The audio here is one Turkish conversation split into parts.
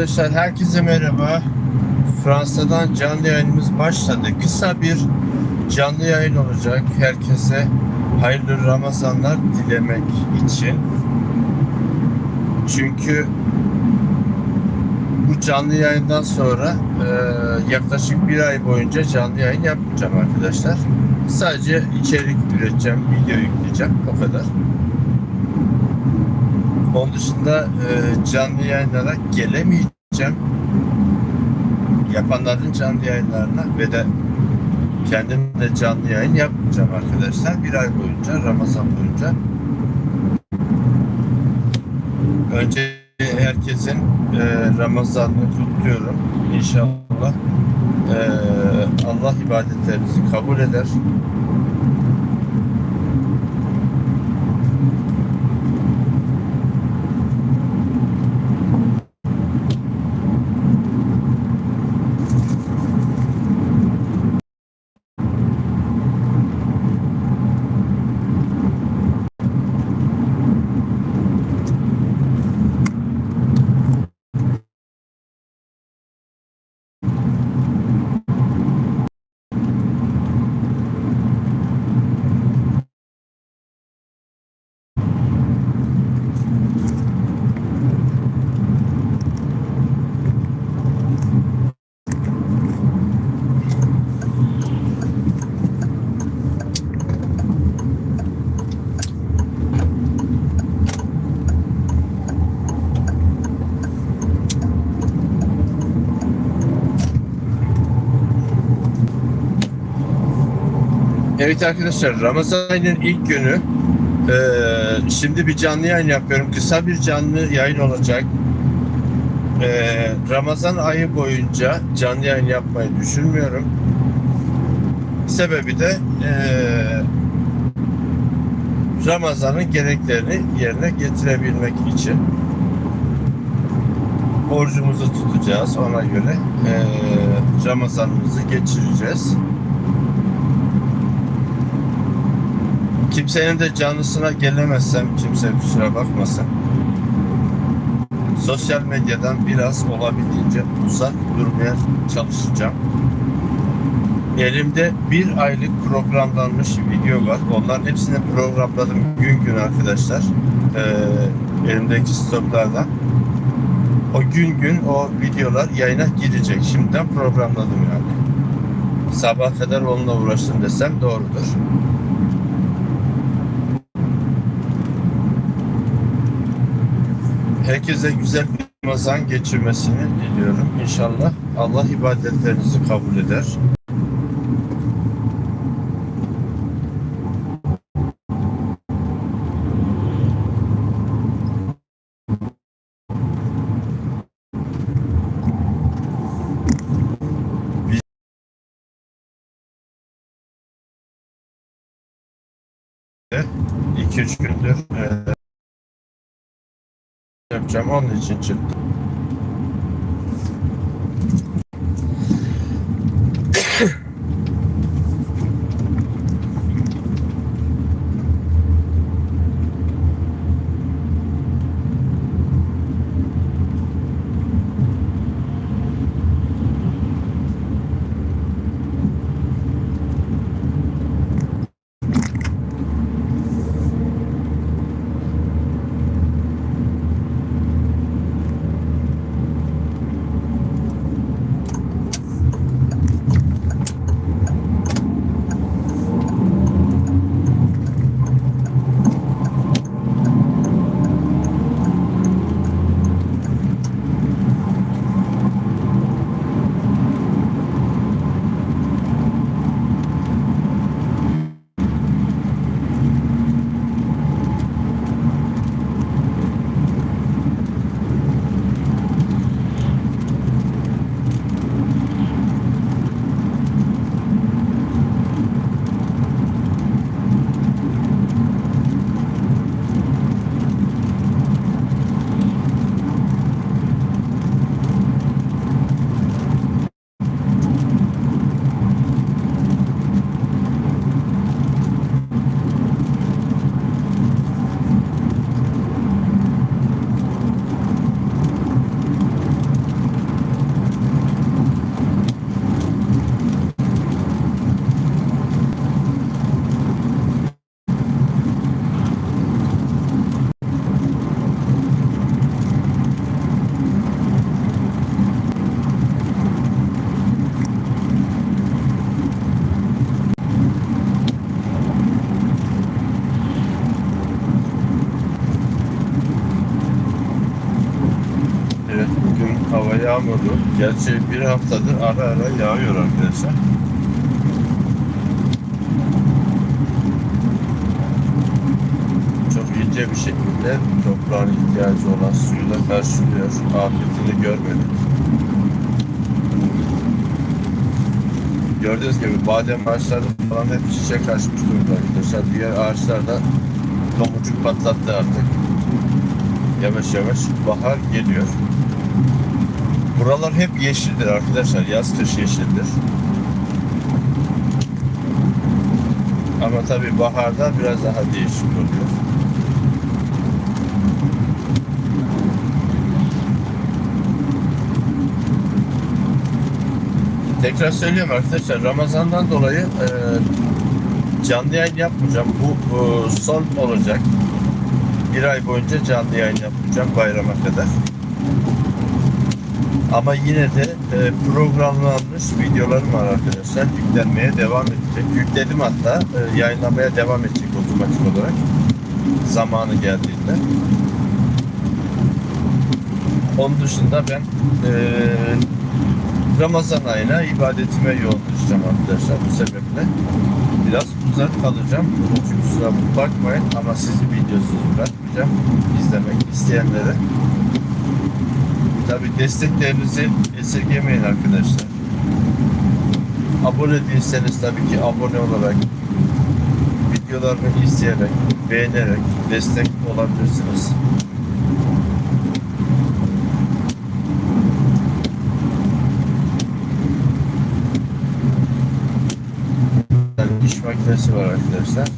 arkadaşlar herkese merhaba. Fransa'dan canlı yayınımız başladı. Kısa bir canlı yayın olacak. Herkese hayırlı Ramazanlar dilemek için. Çünkü bu canlı yayından sonra e, yaklaşık bir ay boyunca canlı yayın yapmayacağım arkadaşlar. Sadece içerik üreteceğim, video yükleyeceğim. O kadar. Onun dışında e, canlı yayınlara gelemeyeceğim. Yapanların canlı yayınlarına ve de kendim de canlı yayın yapmayacağım arkadaşlar. Bir ay boyunca, Ramazan boyunca. Önce herkesin e, Ramazan'ını kutluyorum. İnşallah e, Allah ibadetlerinizi kabul eder. Evet arkadaşlar Ramazan ayının ilk günü eee, şimdi bir canlı yayın yapıyorum. Kısa bir canlı yayın olacak. Eee, Ramazan ayı boyunca canlı yayın yapmayı düşünmüyorum. Sebebi de eee, Ramazan'ın gereklerini yerine getirebilmek için orucumuzu tutacağız ona göre eee, Ramazanımızı geçireceğiz. Kimsenin de canlısına gelemezsem kimse kusura bakmasın. Sosyal medyadan biraz olabildiğince uzak durmaya çalışacağım. Elimde bir aylık programlanmış video var. Onların hepsini programladım gün gün arkadaşlar. Ee, elimdeki stoklardan. O gün gün o videolar yayına girecek. Şimdiden programladım yani. Sabah kadar onunla uğraştım desem doğrudur. Herkese güzel bir Ramazan geçirmesini diliyorum. İnşallah Allah ibadetlerinizi kabul eder. iki üç gündür e, yapacağım. Onun için çıktım. Yağmurlu. Gerçi bir haftadır ara ara yağıyor arkadaşlar. Çok ince bir şekilde toprağın ihtiyacı olan suyu da karşılıyor. Afiyetini görmedik. Gördüğünüz gibi badem ağaçları falan hep çiçek açmış durumda arkadaşlar. Diğer ağaçlar da tomurcuk patlattı artık. Yavaş yavaş bahar geliyor. Buralar hep yeşildir arkadaşlar. Yaz kış yeşildir. Ama tabi baharda biraz daha değişik oluyor. Tekrar söylüyorum arkadaşlar Ramazan'dan dolayı e, canlı yayın yapmayacağım. Bu e, son olacak. Bir ay boyunca canlı yayın yapacağım bayrama kadar. Ama yine de e, programlanmış videolarım var arkadaşlar. Yüklenmeye devam edecek. Yükledim hatta. E, yayınlamaya devam edecek otomatik olarak. Zamanı geldiğinde. Onun dışında ben e, Ramazan ayına ibadetime yoğunlaşacağım arkadaşlar bu sebeple. Biraz uzak kalacağım. Çünkü kusura bakmayın ama sizi videosuz bırakmayacağım. izlemek isteyenlere. Tabi desteklerinizi esirgemeyin arkadaşlar. Abone değilseniz tabii ki abone olarak videolarımı izleyerek, beğenerek destek olabilirsiniz. Yani iş makinesi var arkadaşlar.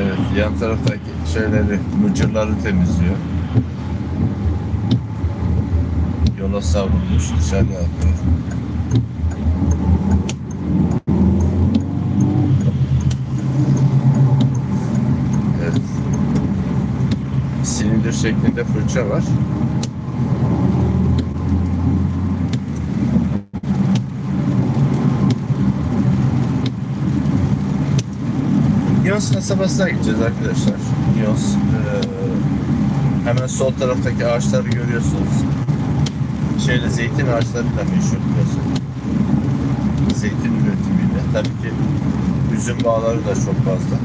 Evet, yan taraftaki şeyleri, mıcırları temizliyor. Yola savrulmuş, dışarıya atıyor. Evet. Silindir şeklinde fırça var. Nyons kasabasına gideceğiz arkadaşlar. Nyons. eee, hemen sol taraftaki ağaçları görüyorsunuz. Şeyle zeytin ağaçlarıyla meşhur biliyorsun. Zeytin üretimiyle. Tabii ki üzüm bağları da çok fazla.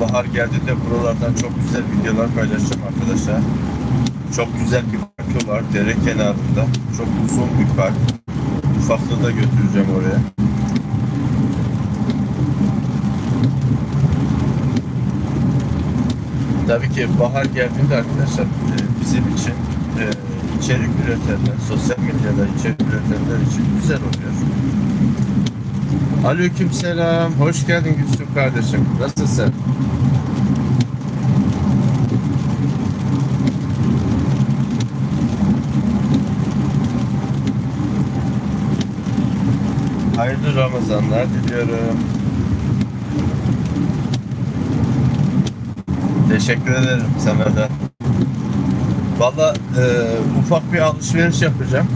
Bahar geldiğinde buralardan çok güzel videolar paylaşacağım arkadaşlar. Çok güzel bir var dere kenarında. Çok uzun bir park. Ufaklığı da götüreceğim oraya. Tabii ki bahar geldiğinde arkadaşlar e, bizim için e, içerik üretenler, sosyal medyada içerik üretenler için güzel oluyor. Aleyküm selam. Hoş geldin Gülsüm kardeşim. Nasılsın? Hayırlı Ramazanlar diliyorum. Teşekkür ederim sana da. Valla e, ufak bir alışveriş yapacağım.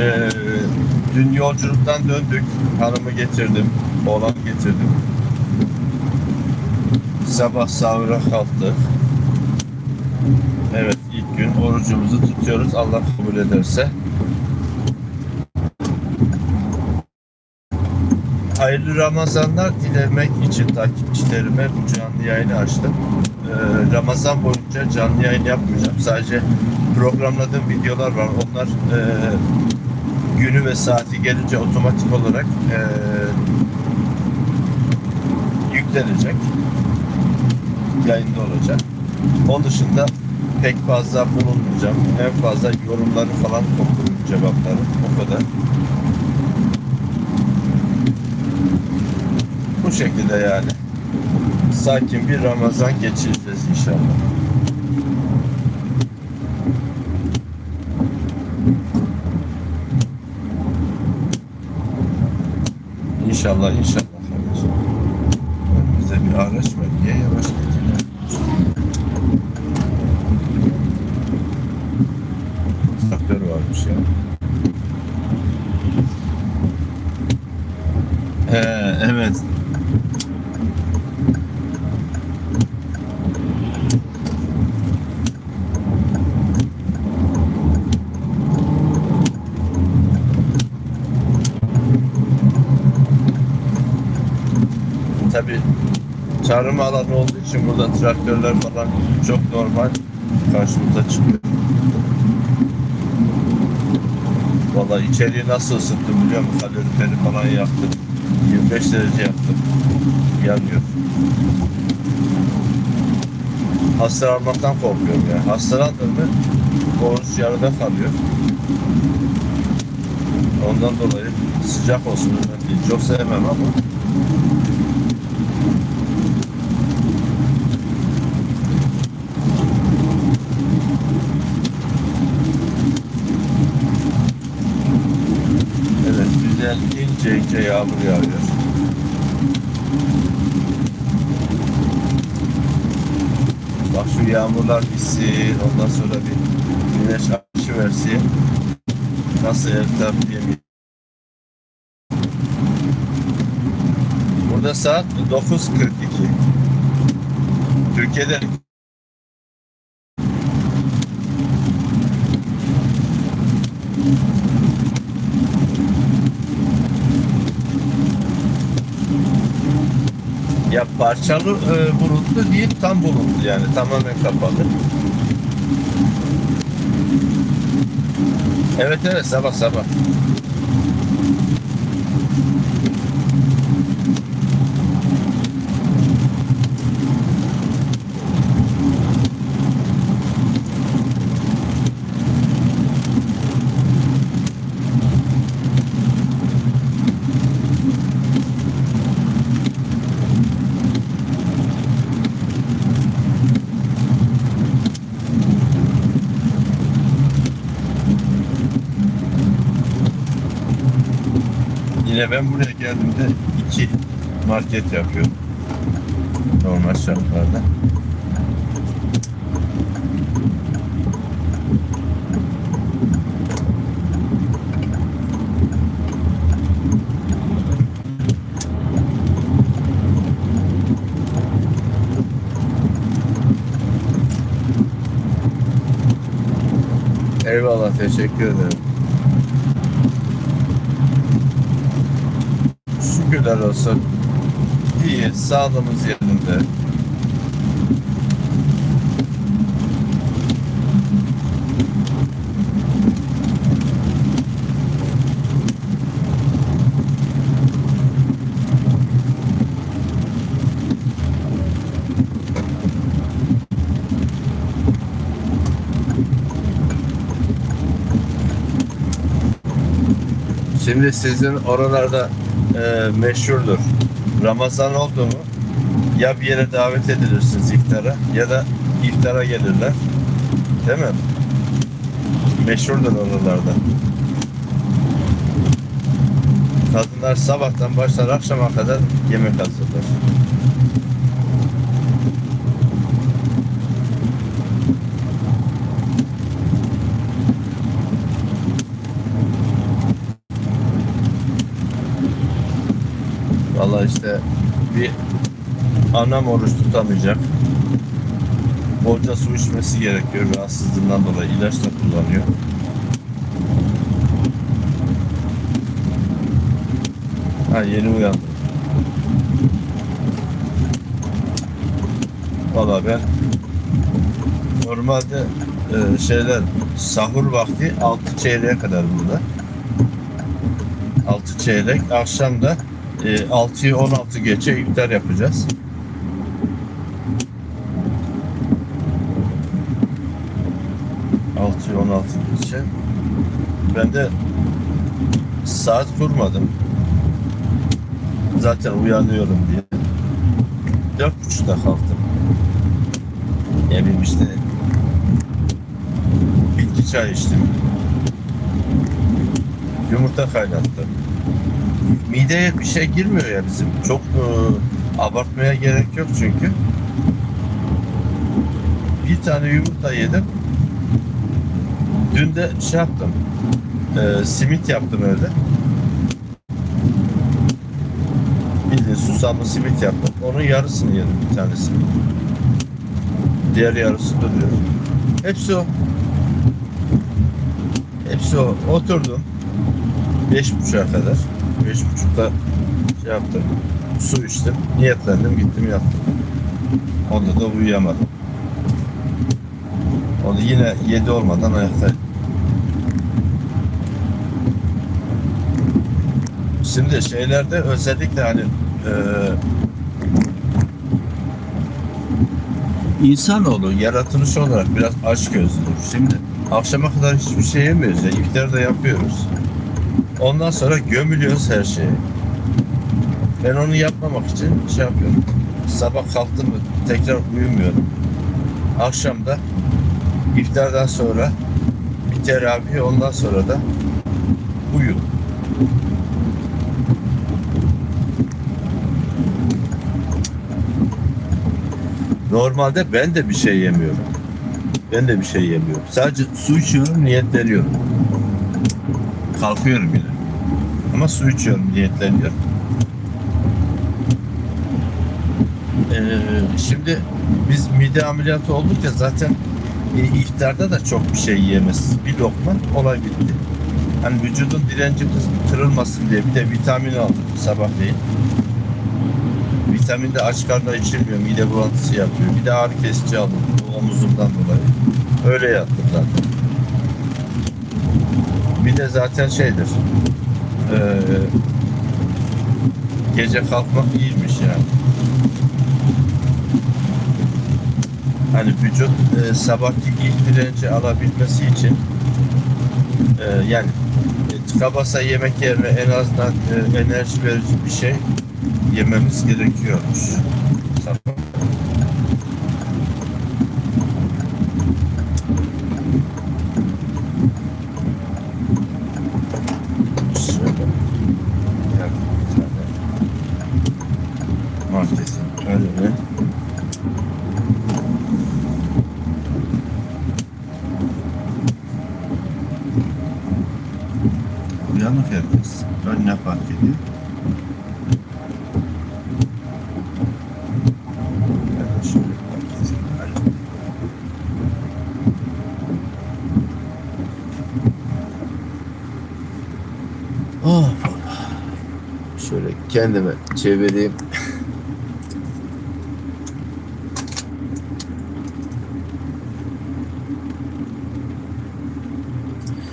E, dün yolculuktan döndük. Hanımı getirdim. Oğlan getirdim. Sabah sahura kalktık. Evet ilk gün orucumuzu tutuyoruz. Allah kabul ederse. Hayırlı Ramazanlar dilemek için takipçilerime bu canlı yayını açtım. Ee, Ramazan boyunca canlı yayın yapmayacağım. Sadece programladığım videolar var. Onlar e, günü ve saati gelince otomatik olarak e, yüklenecek. Yayında olacak. Onun dışında pek fazla bulunmayacağım. En fazla yorumları falan okurum cevapları. O kadar. Şekilde yani. Sakin bir Ramazan geçireceğiz inşallah. İnşallah inşallah kardeşim. Bir araç var. Niye yavaş gidiyor? ya. He, evet. Tabii tarım alanı olduğu için burada traktörler falan çok normal karşımıza çıkıyor. Vallahi içeriği nasıl ısıttım biliyor musun? Kaloriferi falan yaktım. 25 derece yaptım. Yanmıyor. Hastalanmaktan korkuyorum ya. Hastalandın mı borç yarıda kalıyor. Ondan dolayı sıcak olsun önemli. Çok sevmem ama Evet, güzel ince ince yağmur yağıyor. Bak şu yağmurlar bitsin, ondan sonra bir güneş açı versin. Nasıl ertem yemin. Burada saat 9.42. Türkiye'de Ya parçalı e, bulutlu değil, tam bulutlu yani tamamen kapalı. Evet evet sabah sabah. Yine ben buraya geldiğimde iki market yapıyorum. Normal şartlarda. Eyvallah teşekkür ederim. Şükürler olsun. İyi, sağlığımız yerinde. Şimdi sizin oralarda e, meşhurdur. Ramazan oldu mu ya bir yere davet edilirsiniz iftara ya da iftara gelirler. Değil mi? Meşhurdur oralarda. Kadınlar sabahtan başlar akşama kadar yemek hazırlar. Vallahi işte bir anam oruç tutamayacak. Bolca su içmesi gerekiyor rahatsızlığından dolayı ilaç da kullanıyor. Ha yeni uyandım. Valla ben normalde e, şeyler sahur vakti 6 çeyreğe kadar burada. 6 çeyrek. Akşam da e, 6'yı 16 geçe iftar yapacağız. Altı 16 geçe. Ben de saat kurmadım. Zaten uyanıyorum diye. Dört buçukta kalktım. Ne işte. Bitki çay içtim. Yumurta kaynattım. Mideye bir şey girmiyor ya bizim. Çok e, abartmaya gerek yok çünkü. Bir tane yumurta yedim. Dün de şey yaptım. e, simit yaptım evde. Bildiğin susamlı simit yaptım. Onun yarısını yedim bir tanesi. Diğer yarısı duruyor. Hepsi o. Hepsi o. Oturdum. Beş buçuğa kadar. Beş buçukta şey yaptım. Su içtim. Niyetlendim. Gittim yattım. Onda da uyuyamadım. Onu yine yedi olmadan ayaktaydım. Şimdi şeylerde özellikle hani eee insanoğlu yaratılış olarak biraz aç gözlüdür. Şimdi akşama kadar hiçbir şey yemiyoruz ya. İftar da yapıyoruz. Ondan sonra gömülüyoruz her şeye. Ben onu yapmamak için şey yapıyorum. Sabah kalktım mı tekrar uyumuyorum. Akşam da iftardan sonra bir teravih ondan sonra da uyu. Normalde ben de bir şey yemiyorum. Ben de bir şey yemiyorum. Sadece su içiyorum, niyetleniyorum. Kalkıyorum yine. Ama su içiyorum, niyetleniyorum. Ee, şimdi biz mide ameliyatı olduk ya zaten e, iftarda da çok bir şey yiyemez. Bir lokma olay bitti. Hani vücudun direnci kırılmasın diye bir de vitamin aldım sabahleyin. Vitamin de aç karnına içilmiyor. Mide bulantısı yapıyor. Bir de ağrı kesici aldım. Omuzumdan dolayı. Öyle yattım zaten. Bir de zaten şeydir. eee, gece kalkmak iyiymiş yani. Hani vücut e, sabahki ilk direnci alabilmesi için e, yani e, tıka basa yemek yerine en azından e, enerji verici bir şey yememiz gerekiyormuş. Sabah. Şöyle. Yani bir tane marketin önüne Uyanık herkes. Önüne park ediyor. Ben de şöyle park edeyim. Hadi. Oh. Şöyle kendime çevireyim.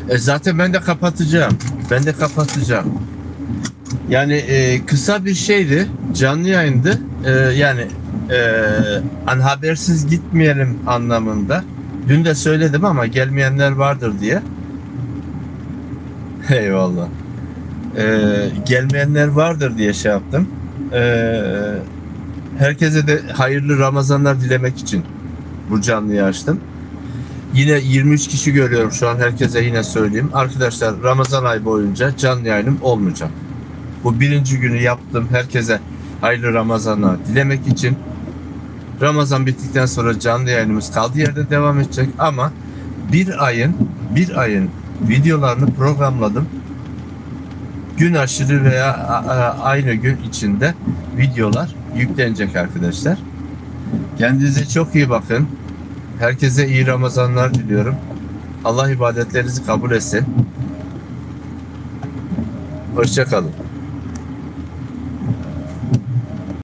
E zaten ben de kapatacağım. Ben de kapatacağım. Yani e, kısa bir şeydi. Canlı yayındı. E, yani e, hani habersiz gitmeyelim anlamında. Dün de söyledim ama gelmeyenler vardır diye. Eyvallah. E, gelmeyenler vardır diye şey yaptım. E, herkese de hayırlı Ramazanlar dilemek için bu canlıyı açtım. Yine 23 kişi görüyorum şu an herkese yine söyleyeyim. Arkadaşlar Ramazan ayı boyunca canlı yayınım olmayacak. Bu birinci günü yaptım herkese hayırlı Ramazanlar dilemek için. Ramazan bittikten sonra canlı yayınımız kaldığı yerde devam edecek ama bir ayın bir ayın videolarını programladım. Gün aşırı veya aynı gün içinde videolar yüklenecek arkadaşlar. Kendinize çok iyi bakın. Herkese iyi Ramazanlar diliyorum. Allah ibadetlerinizi kabul etsin. Hoşçakalın.